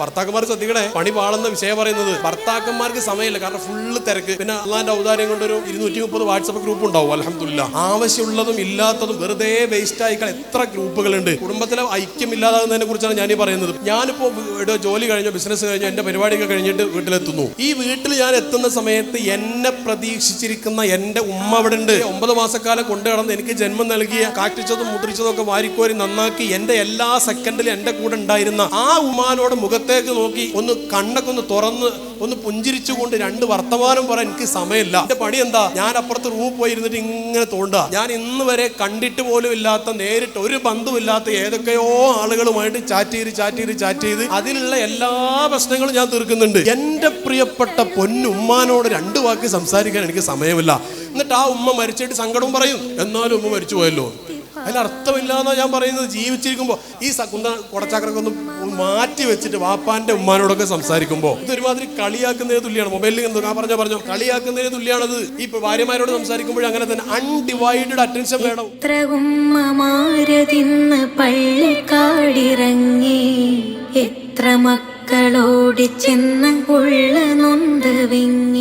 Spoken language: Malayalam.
ഭർത്താക്കന്മാർ ശ്രദ്ധിക്കണേ. പണി പാടുന്ന വിഷയം പറയുന്നത് ഭർത്താക്കന്മാർക്ക് സമയമില്ല. കാരണം ഫുള്ള് തിരക്ക്. പിന്നെ അള്ളാന്റെ ഔദാര്യം കൊണ്ടൊരു ഇരുന്നൂറ്റി മുപ്പത് വാട്സപ്പ് ഗ്രൂപ്പ് ഉണ്ടാവും. അലഹമില്ല ആവശ്യമുള്ളതും ഇല്ലാത്തതും വെറുതെ വേസ്റ്റ് ആയിക്കാൻ എത്ര ഗ്രൂപ്പുകളുണ്ട്. കുടുംബത്തിലെ ഐക്യം ഇല്ലാതാകുന്നതിനെ കുറിച്ചാണ് ഞാൻ ഈ പറയുന്നത്. ഞാനിപ്പോ ഇവിടെ ജോലി കഴിഞ്ഞോ ബിസിനസ് കഴിഞ്ഞോ എന്റെ പരിപാടിയൊക്കെ കഴിഞ്ഞിട്ട് വീട്ടിലെത്തുന്നു. ഈ വീട്ടിൽ ഞാൻ എത്തുന്ന സമയത്ത് എന്നെ പ്രതീക്ഷിച്ചിരിക്കുന്ന എന്റെ ഉമ്മ അവിടെ ഉണ്ട് ഒമ്പത് മാസക്കാലം കൊണ്ടു കടന്ന് എനിക്ക് ജന്മം നൽകിയ കാറ്റിച്ചതും മുദ്രിച്ചതും ഒക്കെ വാരിക്കോരി നന്നാക്കി എന്റെ എല്ലാ സെക്കൻഡിലും എന്റെ കൂടെ ഉണ്ടായിരുന്ന ആ ഉമ്മാനോട് മുഖത്തേക്ക് നോക്കി ഒന്ന് കണ്ണൊക്കെ ഒന്ന് തുറന്ന് ഒന്ന് പുഞ്ചിരിച്ചുകൊണ്ട് രണ്ട് വർത്തമാനം പറയാൻ എനിക്ക് സമയമില്ല. എന്റെ പണി എന്താ? ഞാൻ അപ്പുറത്ത് റൂമിൽ പോയി ഇരുന്നിട്ട് ഇങ്ങനെ തോണ്ടുക ഞാൻ ഇന്ന് വരെ കണ്ടിട്ട് പോലും ഇല്ലാത്ത നേരിട്ട് ഒരു ബന്ധുമില്ലാത്ത ഏതൊക്കെയോ ആളുകളുമായിട്ട് ചാറ്റ് ചെയ്ത് ചാറ്റ് ചെയ്ത് ചാറ്റ് ചെയ്ത് അതിലുള്ള എല്ലാ പ്രശ്നങ്ങളും ഞാൻ തീർക്കുന്നുണ്ട്. എന്റെ പ്രിയപ്പെട്ട പൊന്നുമ്മാനോട് രണ്ട് വാക്ക് സംസാരിക്കാൻ എനിക്ക് സമയമില്ല. എന്നിട്ട് ആ ഉമ്മ മരിച്ചിട്ട് സങ്കടവും പറയും. എന്നാലും ഉമ്മ മരിച്ചു പോയല്ലോ അതിൽ അർത്ഥമില്ലാന്നാ ഞാൻ പറയുന്നത്. ജീവിച്ചിരിക്കുമ്പോൾ ഈ കുന്ത കുടച്ചാക്കറൊക്കെ ഒന്ന് മാറ്റി വെച്ചിട്ട് വാപ്പാന്റെ ഉമ്മാനോടൊക്കെ സംസാരിക്കുമ്പോൾ ഇത് ഒരുമാതിരി കളിയാക്കുന്നതിന് തുല്യമാണ് മൊബൈലിൽ എന്തോ ഞാൻ പറഞ്ഞ പറഞ്ഞു. കളിയാക്കുന്നതിന് തുല്യമാണത് ഈ ഭാര്യമാരോട് സംസാരിക്കുമ്പോൾ അങ്ങനെ തന്നെ അൺഡിവൈഡഡ് അറ്റൻഷൻ വേണം. പള്ളിക്കാടിറങ്ങി. എത്ര മക്കളോടി ചെന്ന് ഉള്ള നൊന്ത് വിങ്ങി.